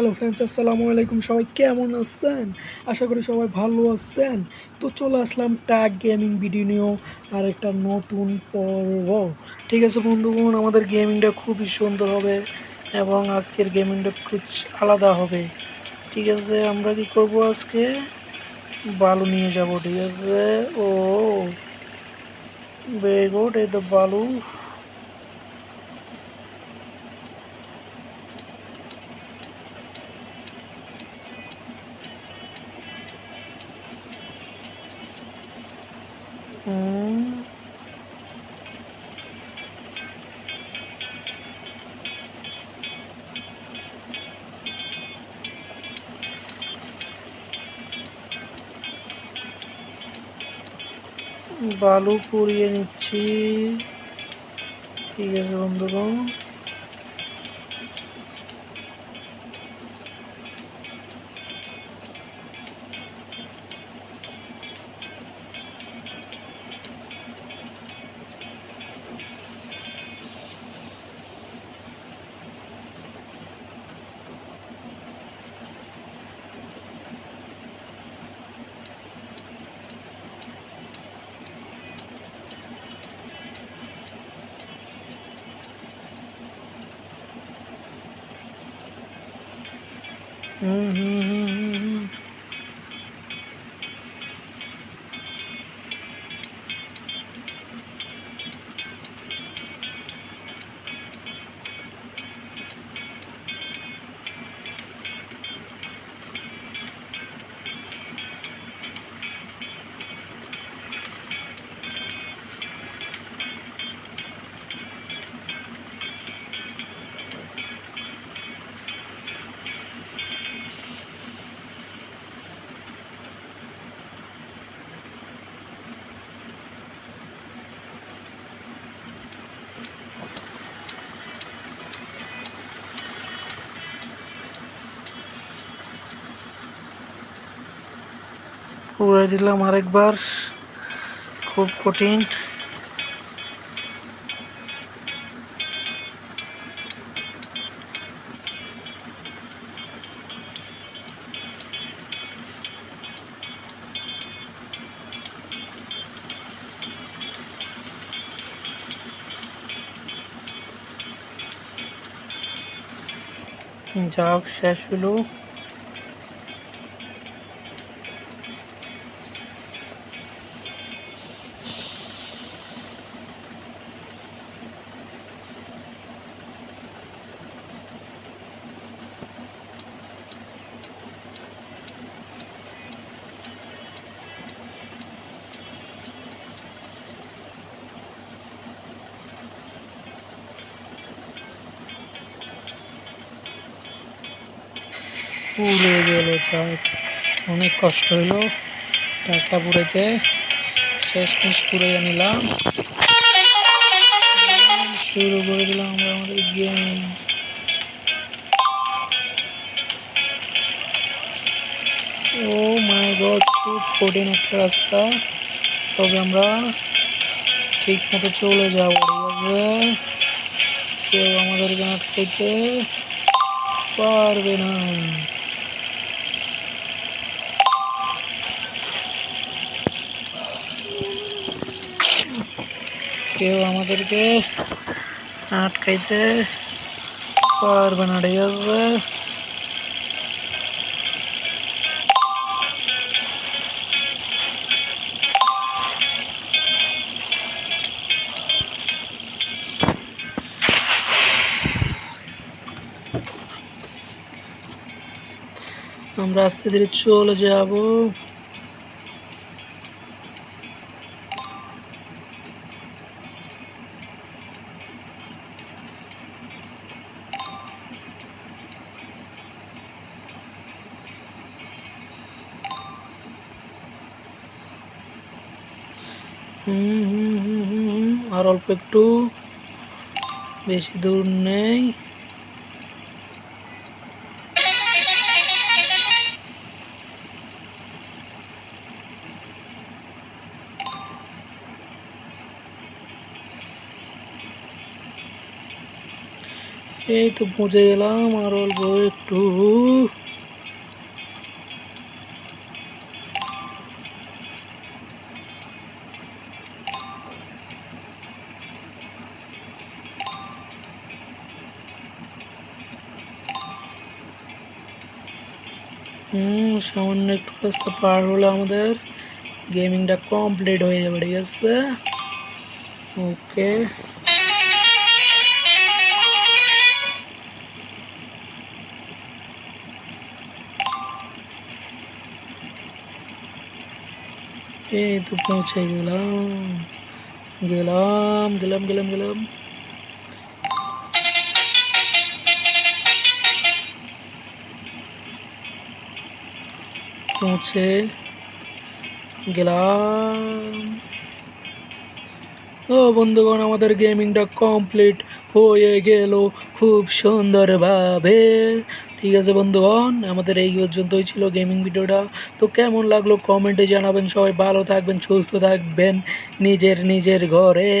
Hello friends আসসালামু আলাইকুম। সবাই কেমন আছেন? আশা করি সবাই ভালো আছেন। তো চলে আসলাম ট্যাগ গেমিং ভিডিও নিয়েও আর একটা নতুন পর্ব। ঠিক আছে বন্ধুগণ, আমাদের গেমিংটা খুবই সুন্দর হবে এবং আজকের গেমিংটা খুব আলাদা হবে। ঠিক আছে, আমরা কি করব আজকে? বালু নিয়ে যাব, ঠিক আছে? ও ভেরি গুড এই তো বালু। বালু পুড়িয়ে নিচ্ছি। ঠিক আছে বন্ধুগণ। হুম উড়াই দিলাম আরেকবার খুব কঠিন যাক শেষ হলো পুড়ে গেল চাক অনেক কষ্ট হলো টাকটা পুড়েছে শেষমেশ পুড়ে নিলাম। শুরু করে দিলাম আমরা আমাদের গেমিং ও মাই গড খুব কঠিন একটা রাস্তা। তবে আমরা ঠিক মতো চলে যাব, ঠিক আছে? কেউ আমাদের গাঁট থেকে পারবে না। কেউ আমাদেরকে আটকাইতে পারবে না ঠিক আছে? আমরা আস্তে ধীরে চলে যাব। আর অল্প একটু। বেশি দূর নেই। এই তো পৌঁছে গেলাম আর অল্প একটু। হুম, সামান্য একটু রাস্তা পার হলে আমাদের গেমিংটা কমপ্লিট হয়ে যাবে, ঠিক আছে? ওকে। এই তো পৌঁছে গেলাম। গেলাম গেলাম গেলাম গেলাম। পৌঁছে গেলাম। ও বন্ধুগণ, আমাদের গেমিংটা কমপ্লিট হয়ে গেল খুব সুন্দরভাবে। ঠিক আছে বন্ধুগণ, আমাদের এই পর্যন্তই ছিল গেমিং ভিডিওটা। তো কেমন লাগল কমেন্টে জানাবেন। সবাই ভালো থাকবেন, সুস্থ থাকবেন নিজের নিজের ঘরে।